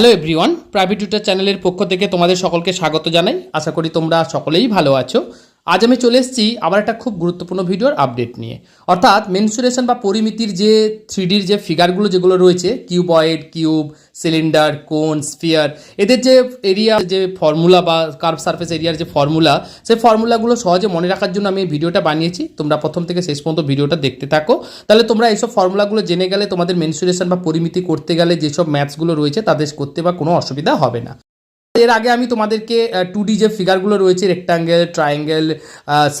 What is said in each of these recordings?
Hello everyone, private tutor চ্যানেলের পক্ষ থেকে তোমাদের সকলকে স্বাগত জানাই। আশা করি তোমরা সকলেই ভালো আছো। আজ আমি চলে এসেছি আবার একটা খুব গুরুত্বপূর্ণ ভিডিওর আপডেট নিয়ে। অর্থাৎ মেনসুরেশন বা পরিমিতির যে থ্রিডির যে ফিগারগুলো যেগুলো রয়েছে cuboid cube cylinder cone sphere এদের যে এরিয়া যে ফর্মুলা বা কার্ভ সারফেস এরিয়ার যে ফর্মুলা সেই ফর্মুলাগুলো সহজে মনে রাখার জন্য আমি এই ভিডিওটা বানিয়েছি। তোমরা প্রথম থেকে শেষ পর্যন্ত ভিডিওটা দেখতে থাকো। তাহলে তোমরা এইসব ফর্মুলাগুলো জেনে গেলে তোমাদের মেনসুরেশন বা পরিমিতি করতে গেলে যেসব ম্যাথসগুলো রয়েছে, তাদের করতে বা কোনো অসুবিধা হবে না। এর আগে আমি তোমাদেরকে টু ডি যে ফিগারগুলো রয়েছে রেক্টাঙ্গেল ট্রায়াঙ্গেল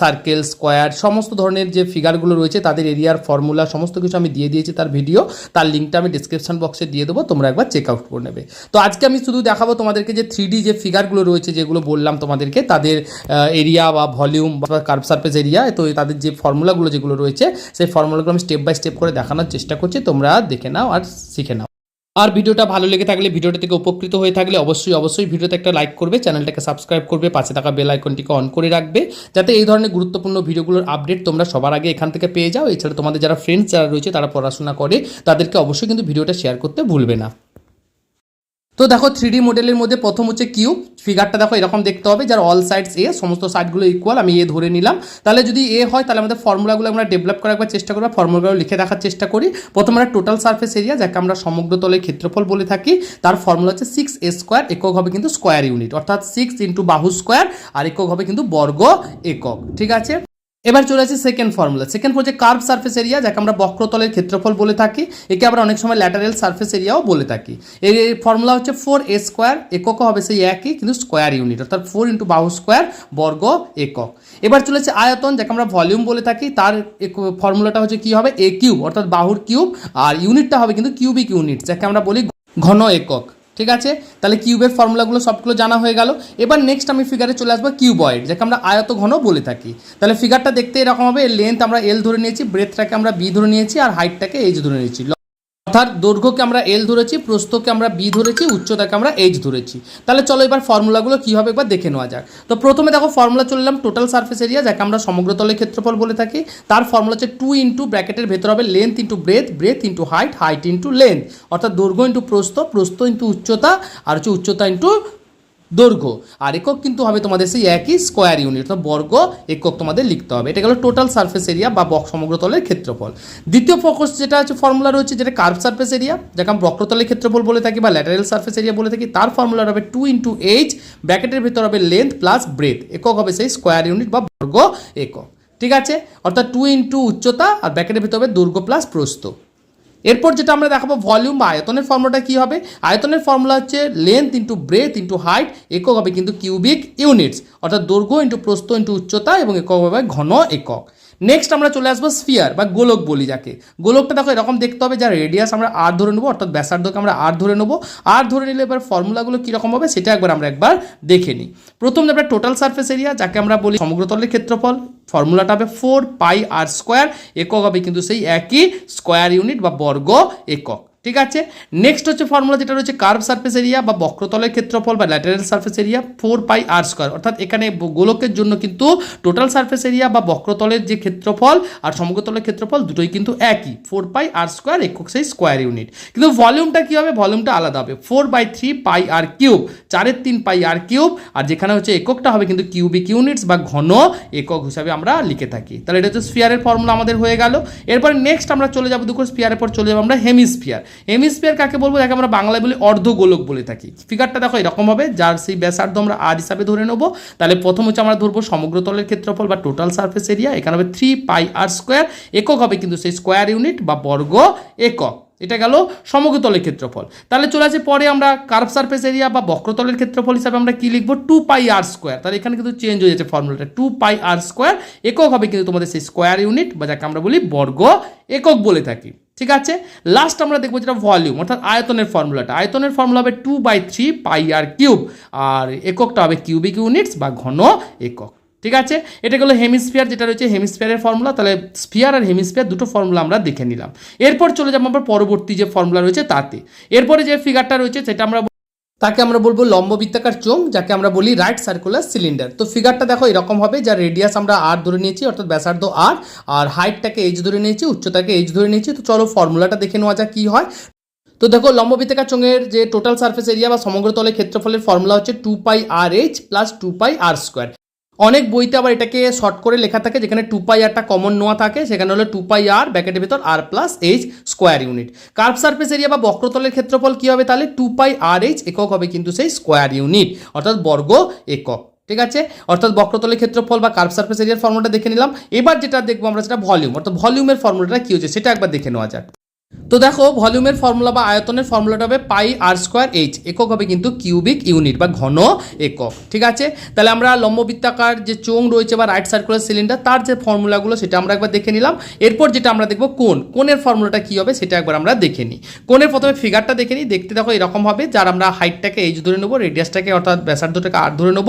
সার্কেল স্কোয়ার সমস্ত ধরনের যে ফিগারগুলো রয়েছে, তাদের এরিয়ার ফর্মুলা সমস্ত কিছু আমি দিয়ে দিয়েছি তার ভিডিও তার লিঙ্কটা আমি ডিসক্রিপশন বক্সে দিয়ে দেবো, তোমরা একবার চেক আউট করে নেবে। তো আজকে আমি শুধু দেখাবো তোমাদেরকে যে থ্রি যে ফিগারগুলো রয়েছে, যেগুলো বললাম তোমাদেরকে, তাদের এরিয়া বা ভলিউম বা কার্ভ সার্ফেস এরিয়া তো তাদের যে ফর্মুলাগুলো যেগুলো রয়েছে, সেই ফর্মুলাগুলো আমি স্টেপ বাই স্টেপ করে দেখানোর চেষ্টা করছি, তোমরা দেখে নাও আর শিখে নাও। আর ভিডিওটা ভালো লেগে থাকলে ভিডিওটা থেকে উপকৃত হয়ে থাকলে অবশ্যই অবশ্যই ভিডিওতে একটা লাইক করবে, চ্যানেলটাকে সাবস্ক্রাইব করবে, পাশে থাকা বেল আইকনটিকে অন করে রাখবে, যাতে এই ধরনের গুরুত্বপূর্ণ ভিডিওগুলোর আপডেট তোমরা সবার আগে এখান থেকে পেয়ে যাও। এছাড়া তোমাদের যারা ফ্রেন্ডস যারা রয়েছে, তারা পড়াশোনা করে, তাদেরকে অবশ্যই কিন্তু ভিডিওটা শেয়ার করতে ভুলবে না। তো দেখো থ্রি মডেলের মধ্যে প্রথম হচ্ছে কিউব ফিগারটা দেখো এরকম দেখতে হবে, যার অল সাইডস এ সমস্ত সাইডগুলো ইকুয়াল আমি এ ধরে নিলাম। তাহলে যদি এ হয়, তাহলে আমাদের ফর্মুলাগুলো আমরা ডেভেলপ করার একবার চেষ্টা করব ফর্মুলাগুলো লিখে দেখার চেষ্টা করি। প্রথমে আমরা টোটাল সার্ফেস এরিয়া যাকে আমরা সমগ্র তলের ক্ষেত্রফল বলে থাকি, তার ফর্মুলা হচ্ছে সিক্স এ স্কোয়ার একক হবে কিন্তু স্কোয়ার ইউনিট অর্থাৎ সিক্স ইন্টু বাহু স্কোয়ার আর একক হবে কিন্তু বর্গ একক, ঠিক আছে? এবার চলে আসি সেকেন্ড ফর্মুলা সেকেন্ড হচ্ছে কার্ভ সার্ফেস এরিয়া যাকে আমরা বক্রতলের ক্ষেত্রফল বলে থাকি, একে আমরা অনেক সময় ল্যাটারেল সার্ফেস এরিয়াও বলে থাকি। এই ফর্মুলা হচ্ছে ফোর এ স্কোয়ার এককও হবে সেই একই, কিন্তু স্কোয়ার ইউনিট অর্থাৎ ফোর ইন্টু বাহু স্কোয়ার বর্গ একক। এবার চলেছে আয়তন, যাকে আমরা ভলিউম বলে থাকি, তার ফর্মুলাটা হচ্ছে কি হবে? এ কিউব অর্থাৎ বাহুর কিউব আর ইউনিটটা হবে কিন্তু কিউবিক ইউনিট যাকে আমরা বলি ঘন একক। ঠিক আছে? তাহলে কিউবের ফর্মুলাগুলো সবগুলো জানা হয়ে গেল। এবার নেক্সট আমি ফিগারে চলে আসব কিউবয়েড, যাকে আমরা আয়ত ঘন বলে থাকি। তাহলে ফিগারটা দেখতে এরকম হবে লেন্থ আমরা এল ধরে নিয়েছি ব্রেথটাকে আমরা বি ধরে নিয়েছি, আর হাইটটাকে এইচ ধরে নিয়েছি। অর্থাৎ দৈর্ঘ্যকে আমরা এল ধরেছি, প্রস্থকে আমরা বি ধরেছি, উচ্চতাকে আমরা এইচ ধরেছি। তাহলে চলো এবার ফর্মুলাগুলো কীভাবে একবার দেখে নেওয়া যাক। তো প্রথমে দেখো ফর্মুলা চললাম টোটাল সার্ফেস এরিয়া যাকে আমরা সমগ্র তলের ক্ষেত্রফল বলে থাকি। তার ফর্মুলা হচ্ছে টু ইন্টু ব্র্যাকেটের ভেতর হবে length into breadth breadth into height height into length অর্থাৎ দৈর্ঘ্য ইন্টু প্রস্থ প্রস্থ ইন্টু উচ্চতা, আর হচ্ছে উচ্চতা ইন্টু দৈর্ঘ্য। আর একক কিন্তু হবে তোমাদের সেই একই স্কোয়ার ইউনিট অর্থাৎ বর্গ একক তোমাদের লিখতে হবে। এটা গেলো টোটাল সার্ফেস এরিয়া বা বক সমগ্র তলের ক্ষেত্রফল। দ্বিতীয় ফোকাস যেটা হচ্ছে ফর্মুলা রয়েছে যেটা কার্ভ সার্ফেস এরিয়া যাকে আমরা বক্রতলের ক্ষেত্রফল বলে থাকি বা ল্যাটারেল সার্ফেস এরিয়া বলে থাকি, তার ফর্মুলা হবে টু ইন্টু এইচ ব্র্যাকেটের ভিতর হবে লেন্থ প্লাস ব্রেথ একক হবে সেই স্কোয়ার ইউনিট বা বর্গ একক। ঠিক আছে? অর্থাৎ টু ইন্টু উচ্চতা আর ব্র্যাকেটের ভিতর হবে দৈর্ঘ্য প্লাস প্রস্থ। এরপর যেটা আমরা দেখাবো ভলিউম বা আয়তনের ফর্মুলাটা কী হবে? আয়তনের ফর্মুলা হচ্ছে length into breadth into height একক হবে কিন্তু কিউবিক ইউনিটস অর্থাৎ দৈর্ঘ্য ইন্টু প্রস্ত ইন্টু উচ্চতা এবং একক হবে ঘন একক। নেক্সট আমরা চলে আসব স্ফিয়ার বা গোলক বলি যাকে। গোলকটা দেখো এরকম দেখতে হবে, যার রেডিয়াস আমরা আর ধরে নেব, অর্থাৎ ব্যাসার্ধকে আমরা আর ধরে নেব। আর ধরে নিলে এবার ফর্মুলাগুলো কীরকম হবে সেটা একবার আমরা একবার দেখে নিই। প্রথম আমরা টোটাল সার্ফেস এরিয়া যাকে আমরা বলি সমগ্রতলের ক্ষেত্রফল ফর্মুলাটা হবে ফোর পাই আর স্কোয়ার একক হবে কিন্তু সেই একই স্কোয়ার ইউনিট বা বর্গ একক। ঠিক আছে? নেক্সট হচ্ছে ফর্মুলা যেটা রয়েছে কার্ভ সার্ফেস এরিয়া বা বক্রতলের ক্ষেত্রফল বা lateral surface area four pi r square অর্থাৎ এখানে গোলকের জন্য কিন্তু টোটাল সার্ফেস এরিয়া বা বক্রতলের যে ক্ষেত্রফল আর সমগ্রতলের ক্ষেত্রফল দুটোই কিন্তু একই। ফোর পাই আর স্কোয়ার একক সেই স্কোয়ার ইউনিট কিন্তু ভলিউমটা কী হবে? ভলিউমটা আলাদা হবে। Four by three pi r cube চারের তিন পাই আর কিউব আর যেখানে হচ্ছে এককটা হবে কিন্তু কিউবিক ইউনিটস বা ঘন একক হিসাবে আমরা লিখে থাকি। তাহলে এটা হচ্ছে স্পিয়ারের ফর্মুলা আমাদের হয়ে গেল। এরপরে নেক্সট আমরা চলে যাব, দুটো স্পিয়ারের পর চলে যাব আমরা হেমিস্ফিয়ার হেমিস্ফিয়ার কাকে বলব? যাকে আমরা বাংলায় বলি অর্ধগোলক বলে থাকি। ফিগারটা দেখো এরকম হবে যার সেই ব্যাসার্ধ আমরা আর হিসাবে ধরে নেব। তাহলে প্রথম হচ্ছে আমরা ধরবো সমগ্র তলের ক্ষেত্রফল বা টোটাল সার্ফেস এরিয়া এখানে হবে থ্রি পাই আর স্কোয়ার একক হবে কিন্তু সেই স্কোয়ার ইউনিট বা বর্গ একক। এটা গেল সমগ্রতলের ক্ষেত্রফল। তাহলে চলে আসে পরে আমরা কার্ভ সার্ফেস এরিয়া বা বক্রতলের ক্ষেত্রফল হিসাবে আমরা কি লিখব? টু পাই আর স্কোয়ার তাহলে এখানে কিন্তু চেঞ্জ হয়ে যাচ্ছে ফর্মুলাটা টু পাই আর স্কোয়ার একক হবে কিন্তু তোমাদের সেই স্কোয়ার ইউনিট বা যাকে আমরা বলি বর্গ একক বলে থাকি। ঠিক আছে? লাস্ট আমরা দেখব যেটা ভলিউম অর্থাৎ আয়তনের ফর্মুলাটা আয়তনের ফর্মুলা হবে two by three pi r cube আর এককটা হবে কিউবিক ইউনিটস বা ঘন একক। ঠিক আছে? এটা হলো হেমিস্ফিয়ার যেটা রয়েছে হেমিস্ফিয়ারের ফর্মুলা তাহলে স্ফিয়ার আর হেমিস্ফিয়ার দুটো ফর্মুলা আমরা দেখে নিলাম। এরপর চলে যাব আমার পরবর্তী যে ফর্মুলা রয়েছে তাতে। এরপরে যে ফিগারটা রয়েছে, সেটা আমরা তাকে আমরা বলব লম্ব বৃত্তাকার চোং যাকে আমরা বলি রাইট সার্কুলার সিলিন্ডার তো ফিগারটা দেখো এরকম হবে, যার রেডিয়াস আমরা আর ধরে নিয়েছি, অর্থাৎ ব্যাসার্ধ আর আর হাইটটাকে এইচ ধরে নিয়েছি, উচ্চতাকে এইচ ধরে নিয়েছি। তো চলো ফর্মুলাটা দেখে নেওয়া যাক কী হয়। তো দেখো লম্ববৃত্তাকার চোঙের যে টোটাল সার্ফেস এরিয়া বা সমগ্র তলের ক্ষেত্রফলের ফর্মুলা হচ্ছে two pi r h plus two pi r square অনেক বইতে আবার এটাকে শর্ট করে লেখা থাকে, যেখানে টু পাই আরটা কমন নেওয়া থাকে, সেখানে হলো টু পাই আর ব্যাকেটের ভিতর r plus h square unit curve surface area বা বক্রতলের ক্ষেত্রফল কী হবে তাহলে? টু পাই আর এইচ একক হবে কিন্তু সেই স্কোয়ার ইউনিট অর্থাৎ বর্গ একক, ঠিক আছে? অর্থাৎ বক্রতলের ক্ষেত্রফল বা কার্ভ সার্ফেস এরিয়ার ফর্মুলাটা দেখে নিলাম। এবার যেটা দেখব আমরা সেটা ভলিউম অর্থাৎ ভলিউমের ফর্মুলাটা কী হচ্ছে সেটা একবার দেখে নেওয়া যাক। তো দেখো, ভলিউমের ফর্মুলা বা আয়তনের ফর্মুলাটা হবে পাই আর স্কোয়ার এইচ একক হবে কিন্তু কিউবিক ইউনিট বা ঘন একক, ঠিক আছে? তাহলে আমরা লম্ববৃত্তাকার যে চোং রয়েছে বা রাইট সার্কুলার সিলিন্ডার তার যে ফর্মুলাগুলো সেটা আমরা একবার দেখে নিলাম। এরপর যেটা আমরা দেখব কোন কোণের ফর্মুলাটা কী হবে সেটা একবার আমরা দেখে নিই। কোণের প্রথমে ফিগারটা দেখে নিই, দেখতে দেখো এরকম হবে, যার আমরা হাইটটাকে এইচ ধরে নেব রেডিয়াসটাকে অর্থাৎ ব্যাসার্ধটাকে আর ধরে নেব।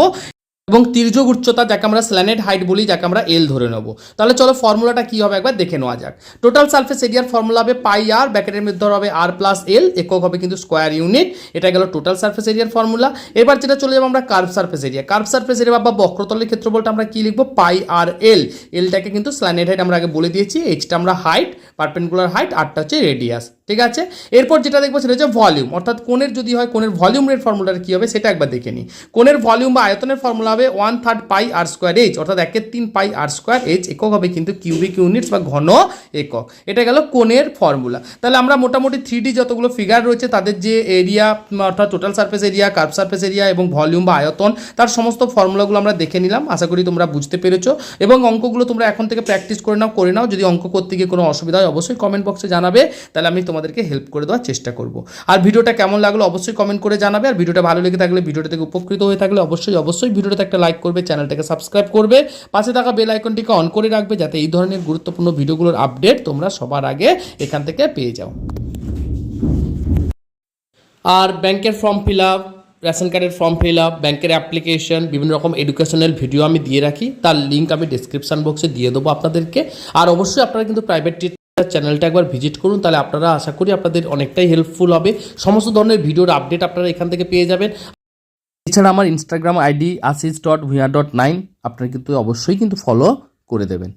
এবং তির্যক উচ্চতা যাকে আমরা স্ল্যানেড হাইট বলি, যাকে আমরা এল ধরে নেব। তাহলে চলো ফর্মুলাটা কি হবে একবার দেখে নেওয়া যাক। টোটাল সারফেস এরিয়ার ফর্মুলা হবে পাই আর ব্যাকেটের মধ্যে হবে আর প্লাস এল একক হবে কিন্তু স্কোয়ার ইউনিট এটা গেল টোটাল সারফেস এরিয়ার ফর্মুলা এবার যেটা চলে যাব আমরা curve surface area curve surface area বা বক্রতলের ক্ষেত্রফলটা আমরা কি লিখব? পাই আর এল এলটাকে কিন্তু স্ল্যানেড হাইট আমরা আগে বলে দিয়েছি এইচটা আমরা হাইট পারপেন্ডিকুলার হাইট আরটা হচ্ছে রেডিয়াস ঠিক আছে? এরপর যেটা দেখব সেটা হচ্ছে ভলিউম অর্থাৎ কোণের যদি হয়, কোণের ভলিউম রেট ফর্মুলাটা কী হবে সেটা একবার দেখে নিই। কোণের ভলিউম বা আয়তনের ফর্মুলা হবে one third pi r square h অর্থাৎ একের তিন পাই আর স্কোয়ার এইচ একক হবে কিন্তু কিউবিক ইউনিটস বা ঘন একক। এটা গেল কোণের ফর্মুলা তাহলে আমরা মোটামুটি থ্রি যতগুলো ফিগার রয়েছে, তাদের যে এরিয়া অর্থাৎ total surface area curve surface area এবং ভলিউম বা আয়তন, তার সমস্ত ফর্মুলাগুলো আমরা দেখে নিলাম। আশা করি তোমরা বুঝতে পেরেছ। এবং অঙ্কগুলো তোমরা এখন থেকে প্র্যাকটিস করে নাও করে নাও। যদি অঙ্ক করতে গিয়ে কোনো অসুবিধা হয়, অবশ্যই কমেন্ট বক্সে জানাবে। তাহলে আমি তোমাদেরকে হেল্প করে দেওয়ার চেষ্টা করব। আর ভিডিওটা কেমন লাগল অবশ্যই কমেন্ট করে জানাবে। আর ভিডিওটা ভালো লেগে থাকলে ভিডিওটা থেকে উপকৃত হয়ে থাকলে অবশ্যই অবশ্যই ভিডিওটাতে একটা লাইক করবে, চ্যানেলটাকে সাবস্ক্রাইব করবে। পাশে থাকা বেল আইকনটিকে অন করে রাখবে যাতে এই ধরনের গুরুত্বপূর্ণ ভিডিওগুলোর আপডেট তোমরা সবার আগে এখান থেকে পেয়ে যাও। আর ব্যাংকের ফর্ম ফিল আপ রেশন কার্ডের ফর্ম ফিল আপ ব্যাংকের অ্যাপ্লিকেশন বিভিন্ন রকম এডুকেশনাল ভিডিও আমি দিয়ে রাখি। তার লিঙ্ক আমি ডিসক্রিপশন বক্সে দিয়ে দেবো আপনাদেরকে। আর অবশ্যই আপনারা কিন্তু প্রাইভেট চ্যানেলটা একবার ভিজিট করুন, তাহলে আপনারা আশা করি আপনাদের অনেকটাই হেল্পফুল হবে। সমস্ত ধরনের ভিডিওর আপডেট আপনারা এখান থেকে পেয়ে যাবেন। এছাড়া আমার Instagram ID Ashis dot Bhuiya dot nine আপনারা কিন্তু অবশ্যই কিন্তু ফলো করে দেবেন।